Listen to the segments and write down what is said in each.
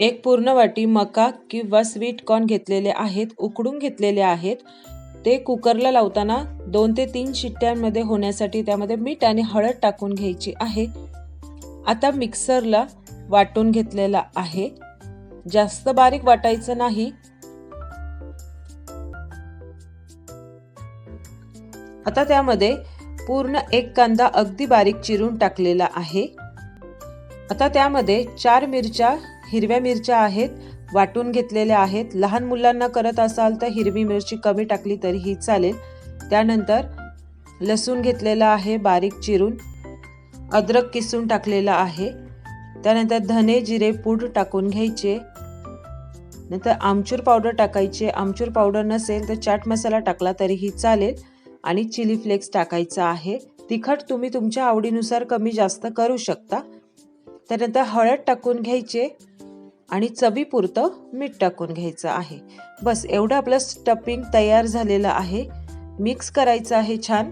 एक पूर्ण वाटी मका किंवा स्वीट कॉर्न घेतलेले आहेत उकडून घेतलेले आहेत. ते कुकरला लावताना दोन ते तीन शिट्ट्यांमध्ये होण्यासाठी त्यामध्ये मीठ आणि हळद टाकून घ्यायची आहे. आता मिक्सरला वाटून घेतलेला आहे. जास्त बारीक वाटायचं नाही. आता त्यामध्ये पूर्ण एक कांदा अगदी बारीक चिरून टाकलेला आहे. आता त्यामध्ये चार मिरच्या हिरव्या मिरच्या आहेत वाटून घेतलेल्या आहेत. लहान मुलांना करत असाल तर हिरवी मिरची कमी टाकली तरीही चालेल. त्यानंतर लसूण घेतलेला आहे बारीक चिरून. अद्रक किसून टाकलेला आहे. त्यानंतर धने जिरे पूड टाकून घ्यायचे. नंतर आमचूर पावडर टाकायचे. आमचूर पावडर नसेल तर चाट मसाला टाकला तरीही चालेल. आणि चिली फ्लेक्स टाकायचा आहे. तिखट तुम्ही तुमच्या आवडीनुसार कमी जास्त करू शकता. त्यानंतर हळद टाकून घ्यायचे. आणि चवीपुरतं मीठ टाकून घ्यायचं आहे. बस एवढं आपलं स्टफिंग तयार झालेलं आहे. मिक्स करायचं आहे छान.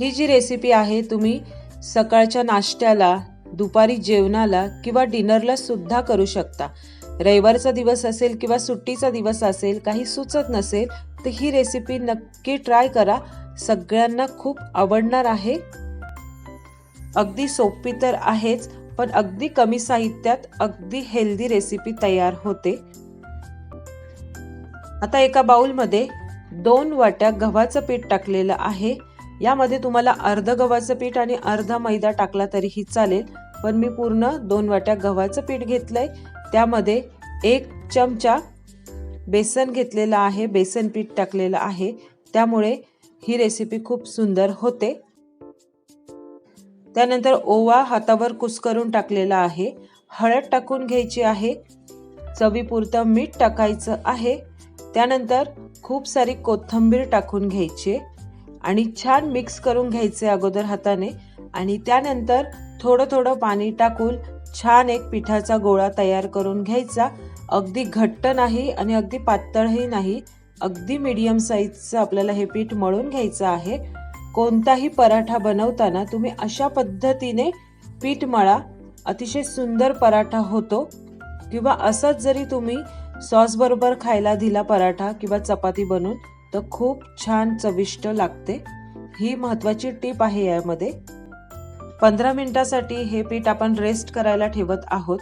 ही जी रेसिपी आहे तुम्ही सकाळच्या नाश्त्याला दुपारी जेवणाला किंवा डिनरला सुद्धा करू शकता. रविवारचा दिवस असेल किंवा सुट्टीचा दिवस असेल काही सुचत नसेल तर ही रेसिपी नक्की ट्राय करा. सगळ्यांना खूप आवडणार आहे. अगदी सोपी तर आहेच पण अगदी कमी साहित्यात अगदी हेल्दी रेसिपी तयार होते. आता एका बाउलमध्ये दोन वाट्या गव्हाचं पीठ टाकलेलं आहे. यामध्ये तुम्हाला अर्ध गव्हाचं पीठ आणि अर्धा मैदा टाकला तरीही चालेल पण मी पूर्ण दोन वाट्या गव्हाचं पीठ घेतलंय. त्यामध्ये एक चमचा बेसन घेतलेलं आहे बेसन पीठ टाकलेलं आहे. त्यामुळे ही रेसिपी खूप सुंदर होते. त्यानंतर ओवा हातावर कुस्करून टाकलेला आहे. हळद टाकून घ्यायची आहे. चवीपुरतं मीठ टाकायचं आहे. त्यानंतर खूप सारी कोथिंबीर टाकून घ्यायची आणि छान मिक्स करून घ्यायचे अगोदर हाताने. आणि त्यानंतर थोडं थोडं पाणी टाकून छान एक पिठाचा गोळा तयार करून घ्यायचा. अगदी घट्ट नाही आणि अगदी पातळही नाही. अगदी मीडियम साईजचं आपल्याला हे पीठ मळून घ्यायचं आहे. कोणताही पराठा बनवताना तुम्ही अशा पद्धतीने पीठ मळा. अतिशय सुंदर पराठा होतो. किंवा असंच जरी तुम्ही सॉस बरोबर खायला दिला पराठा किंवा चपाती बनवून तर खूप छान चविष्ट लागते. ही महत्वाची टीप आहे यामध्ये. पंधरा मिनिटासाठी हे पीठ आपण रेस्ट करायला ठेवत आहोत.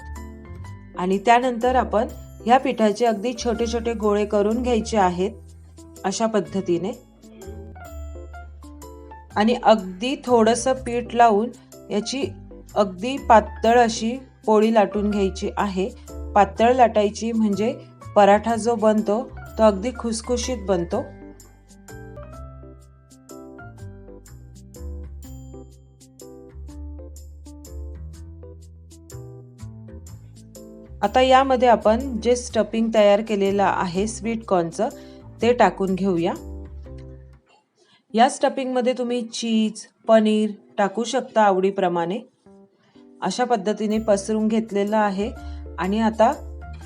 आणि त्यानंतर आपण ह्या पिठाचे अगदी छोटे छोटे गोळे करून घ्यायचे आहेत. अशा पद्धतीने. आणि अगदी थोडंसं पीठ लावून याची अगदी पातळ अशी पोळी लाटून घ्यायची आहे. पातळ लाटायची म्हणजे पराठा जो बनतो तो अगदी खुसखुशीत बनतो. आता यामध्ये आपण जे स्टफिंग तयार केलेलं आहे स्वीट कॉर्नचं ते टाकून घेऊया. या स्टफिंगमध्ये तुम्ही चीज पनीर टाकू शकता आवडीप्रमाणे. अशा पद्धतीने पसरून घेतलेलं आहे आणि आता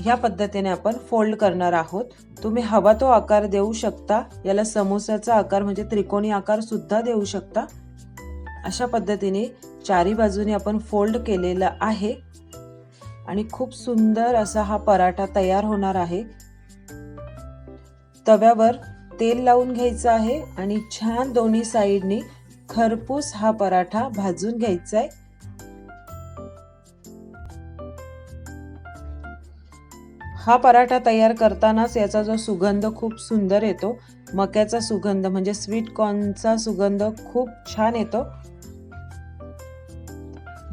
ह्या पद्धतीने आपण फोल्ड करणार आहोत. तुम्ही हवा तो आकार देऊ शकता. याला समोसाचा आकार म्हणजे त्रिकोणी आकार सुद्धा देऊ शकता. अशा पद्धतीने चारी बाजूने आपण फोल्ड केलेलं आहे. आणि खूप सुंदर असा हा पराठा तयार होणार आहे. तव्यावर तेल लावून घ्यायचं आहे आणि छान दोन्ही साईडनी खरपूस हा पराठा भाजून घ्यायचा आहे. हा पराठा तयार करतानाच याचा जो सुगंध खूप सुंदर येतो. मक्याचा सुगंध म्हणजे स्वीट कॉर्नचा सुगंध खूप छान येतो.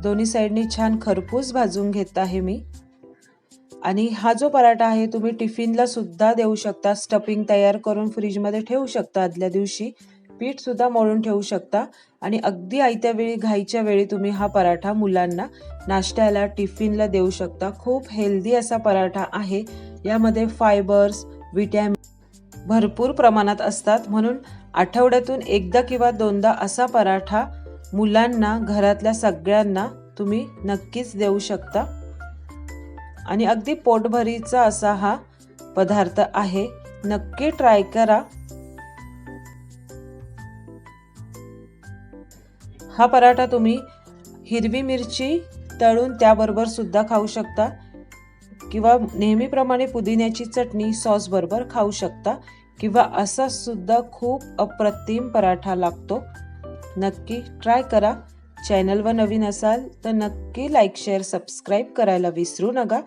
दोन्ही साईडनी छान खरपूस भाजून घेत आहे मी. आणि हा जो पराठा आहे तुम्ही टिफिनला सुद्धा देऊ शकता. स्टफिंग तयार करून फ्रीजमध्ये ठेवू शकता. आदल्या दिवशी पीठ सुद्धा मळून ठेवू शकता. आणि अगदी आयत्या वेळी घाईच्या वेळी तुम्ही हा पराठा मुलांना नाश्त्याला टिफिनला देऊ शकता. खूप हेल्दी असा पराठा आहे. यामध्ये फायबर्स विटॅमिन भरपूर प्रमाणात असतात. म्हणून आठवड्यातून एकदा किंवा दोनदा असा पराठा मुलांना घरातल्या सगळ्यांना तुम्ही नक्कीच देऊ शकता. आणि अगदी पोटभरीचा असा हा पदार्थ आहे. नक्की ट्राय करा. हा पराठा तुम्ही हिरवी मिरची तळून त्याबरोबर सुद्धा खाऊ शकता किंवा नेहमीप्रमाणे पुदिन्याची चटणी सॉस बरोबर खाऊ शकता किंवा असा सुद्धा खूप अप्रतिम पराठा लागतो. नक्की ट्राय करा. चॅनलवर नवीन असाल तर नक्की लाईक शेअर सबस्क्राईब करायला विसरू नका.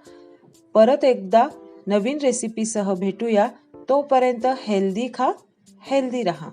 परत एकदा नवीन रेसिपीसह भेटूया. तोपर्यंत हेल्दी खा हेल्दी रहा.